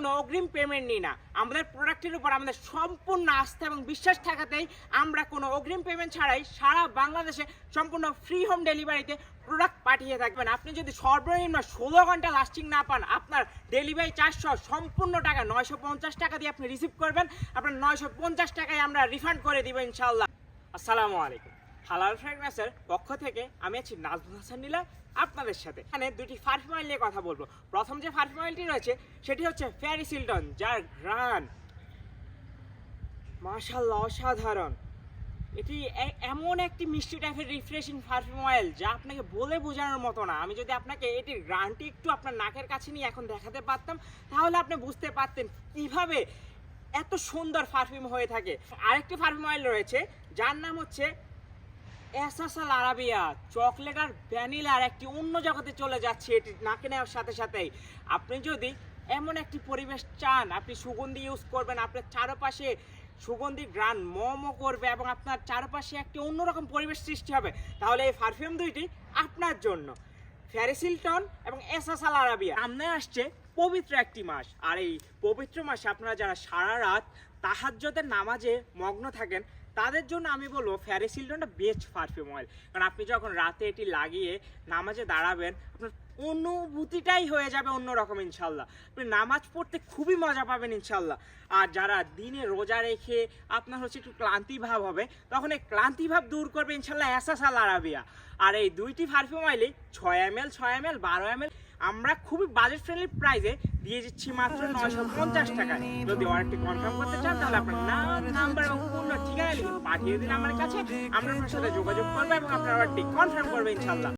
কোনো অগ্রিম পেমেন্ট নিই না। আমাদের প্রোডাক্টের উপর আমাদের সম্পূর্ণ আস্থা এবং বিশ্বাস থাকাতেই আমরা কোনো অগ্রিম পেমেন্ট ছাড়াই সারা বাংলাদেশে সম্পূর্ণ ফ্রি হোম ডেলিভারিতে প্রোডাক্ট পাঠিয়ে থাকবেন। আপনি যদি সর্বনিম্ন ষোলো ঘণ্টা লাস্টিং না পান, আপনার ডেলিভারি চার্জ সহ সম্পূর্ণ টাকা নয়শো পঞ্চাশ টাকা দিয়ে আপনি রিসিভ করবেন। আপনার নয়শো পঞ্চাশ টাকায় আমরা রিফান্ড করে দিব ইনশাল্লাহ আসসালামু আলাইকুম। হালাল ফ্রেগনেন্সের পক্ষ থেকে আমি আছি নাজমুল হাসান নীলা, আপনাদের সাথে। এখানে দুটি পারফিউম অয়েল নিয়ে কথা বলব। প্রথম যে পারফিউম অয়েলটি রয়েছে, সেটি হচ্ছে ফ্যারি সিল্টন, যার গ্রান মাশাল্লাহ অসাধারণ। এটি এমন একটি মিষ্টি টাইপের রিফ্রেশিং পারফিউম অয়েল যা আপনাকে বলে বোঝানোর মতো না। আমি যদি আপনাকে এটির গ্রানটি একটু আপনার নাকের কাছে নিয়ে এখন দেখাতে পারতাম, তাহলে আপনি বুঝতে পারতেন কীভাবে এত সুন্দর পারফিউম হয়ে থাকে। আরেকটি পারফিউম অয়েল রয়েছে, যার নাম হচ্ছে এসাসাল আরাবিয়া, চকলেট আর ভ্যানিলার একটি অন্য জগতে চলে যাচ্ছে, এটি নাকে নেওয়ার সাথে সাথেই। আপনি যদি এমন একটি পরিবেশ চান, আপনি সুগন্ধি ইউজ করবেন, আপনার চারপাশে সুগন্ধি গ্রান মম করবে এবং আপনার চারপাশে একটি অন্যরকম পরিবেশ সৃষ্টি হবে, তাহলে এই পারফিউম দুইটি আপনার জন্য। ফ্যারিসিলটন এবং এসাসাল আরাবিয়া। সামনে আসছে পবিত্র একটি মাস। আর এই পবিত্র মাসে আপনারা যারা সারা রাত তাহাজ্জতের নামাজে মগ্ন থাকেন, তাদের জন্য আমি বলব ফ্যারিসিলটনটা বেস্ট পারফিউম অয়েল কারণ আপনি যখন রাতে এটি লাগিয়ে নামাজে দাঁড়াবেন, আপনার অনুভূতিটাই হয়ে যাবে অন্যরকম ইনশাল্লাহ আপনি নামাজ পড়তে খুবই মজা পাবেন ইনশাল্লাহ আর যারা দিনে রোজা রেখে আপনার হচ্ছে একটু ক্লান্তি ভাব হবে, তখন এই ক্লান্তি ভাব দূর করবে ইনশাল্লাহ এসাসাল আরাবিয়া। আর এই দুইটি পারফিউম অয়েলে ছয় এম এল, ছয় এম এল, বারো এম এল আমরা খুবই বাজেট ফ্রেন্ডলি প্রাইসে দিয়ে দিচ্ছি মাত্র নয়শো পঞ্চাশ টাকা। যদি অর্ডারটি কনফার্ম করতে চান, তাহলে আপনার নাম নাম্বার এবং পূর্ণ ঠিকানা লিখে পাঠিয়ে দিন আমার কাছে। আমরা আপনার সাথে যোগাযোগ করব এবং আপনার অর্ডারটি কনফার্ম করব ইনশাল্লাহ